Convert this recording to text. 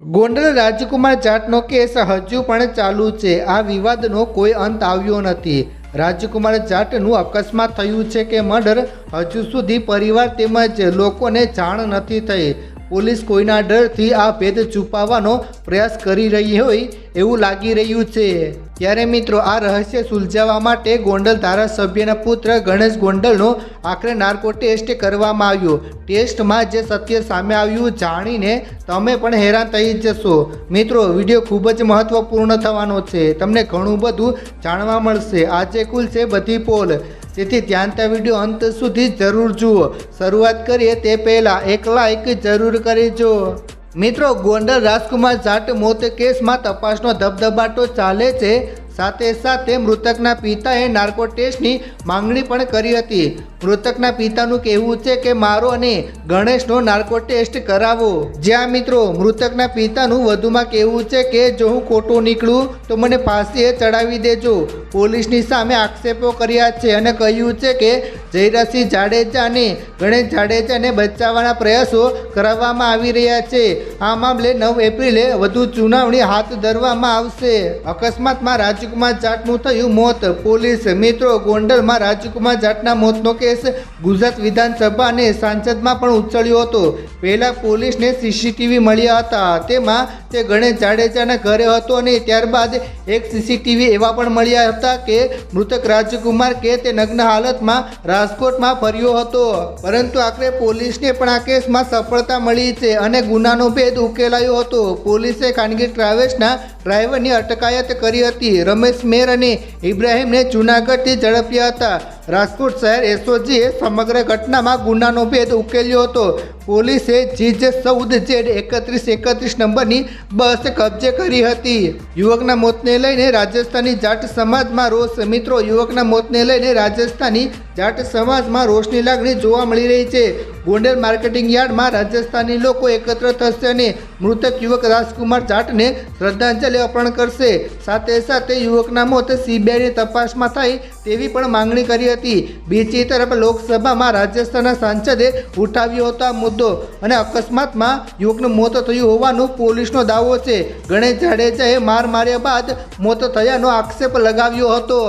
ગોંડલ રાજકુમાર જાટનો case હજુ પણ ચાલુ છે. આ વિવાદનો કોઈ અંત આવ્યો નથી. રાજકુમાર જાટનું અકસ્માત થયું છે કે મર્ડર હજુ સુધી પરિવાર તેમજ લોકોને જાણ નથી થઈ. પોલીસ કોઈના ડરથી આ ભેદ છુપાવવાનો પ્રયાસ કરી રહી હોય એવું લાગી રહ્યું છે. ત્યારે મિત્રો, આ રહસ્ય સુલઝાવવા માટે ગોંડલ ધારાસભ્યના પુત્ર ગણેશ ગોંડલનો આખરે નાર્કો ટેસ્ટ કરવામાં આવ્યો. ટેસ્ટમાં જે સત્ય સામે આવ્યું જાણીને તમે પણ હેરાન થઈ જશો. મિત્રો, વીડિયો ખૂબ જ મહત્વપૂર્ણ થવાનો છે. તમને ઘણું બધું જાણવા મળશે. આજે કુલ છે બધી પોલ. તેથી ધ્યાનતા વીડિયો અંત સુધી જરૂર જુઓ. શરૂઆત કરીએ તે પહેલાં એક લાઈક જરૂર જુઓ મિત્રો, ગોંડલ રાજકુમાર જાટ મોત કેસમાં તપાસનો ધબધબાટો ચાલે છે. સાથે સાથે મૃતકના પિતાએ નાર્કો ટેસ્ટની માંગણી પણ કરી હતી. મૃતકના પિતાનું કહેવું છે કે મારો અને ગણેશનો નાર્કો ટેસ્ટ કરાવો. જ્યાં મિત્રો, મૃતકના પિતાનું વધુમાં કહેવું છે કે જો હું ખોટું નીકળું, તો મને ફાંસીએ ચડાવી દેજો. પોલીસની સામે આક્ષેપો કર્યા છે અને કહ્યું છે કે જયરાજસિંહ જાડેજા અને ગણેશ જાડેજાને બચાવવાના પ્રયાસો કરાવવામાં આવી રહ્યા છે. આ મામલે નવ એપ્રિલે વધુ ચુનાવણી હાથ ધરવામાં આવશે. અકસ્માતમાં રાજકુમાર જાટનું થયું મોત. પોલીસ મિત્રો ગોંડલમાં રાજકુમાર જાટના મોતનો કેસ ગુજરાત વિધાનસભા અને સાંસદમાં પણ ઉછળ્યો હતો. પહેલાં પોલીસને સીસીટીવી મળ્યા હતા. તેમાં તે ગણેશ જાડેજાના ઘરે હતો અને ત્યારબાદ એક સીસીટીવી એવા પણ મળ્યા હતા કે મૃતક રાજકુમાર કે તે નગ્ન હાલતમાં રાજકોટમાં ફર્યો હતો. પરંતુ આખરે પોલીસને પણ આ કેસમાં સફળતા મળી છે અને ગુનાનો ભેદ ઉકેલાયો હતો. પોલીસે ખાનગી ટ્રાવેલ્સના ડ્રાઈવરની અટકાયત કરી હતી. રમેશ મેર અને ઇબ્રાહીમને જૂનાગઢથી ઝડપ્યા હતા. રાજકોટ શહેર એસઓજીએ સમગ્ર ઘટનામાં ગુનાનો ભેદ ઉકેલ્યો હતો. પોલીસે જીજ ચૌદ જેડ એકત્રીસ એકત્રીસ નંબરની બસ કબજે કરી હતી. યુવકના મોતને લઈને રાજસ્થાની જાટ સમાજમાં રોષ. મિત્રો, યુવકના મોતને લઈને રાજસ્થાની જાટ સમાજમાં રોષની લાગણી જોવા મળી રહી છે. ગોંડલ માર્કેટિંગ યાર્ડમાં રાજસ્થાની લોકો એકત્ર થશે અને મૃતક યુવક રાજકુમાર જાટને શ્રદ્ધાંજલિ અર્પણ કરશે. સાથે સાથે યુવકના મોત સીબીઆઈની તપાસમાં થાય તેવી પણ માંગણી કરી હતી. બીજી તરફ લોકસભામાં રાજસ્થાનના સાંસદે ઉઠાવ્યો હતો આ મુદ્દો અને અકસ્માતમાં યુવકનું મોત થયું હોવાનું પોલીસનો દાવો છે. ગણેશ જાડેજાએ માર માર્યા બાદ મોત થયાનો આક્ષેપ લગાવ્યો હતો.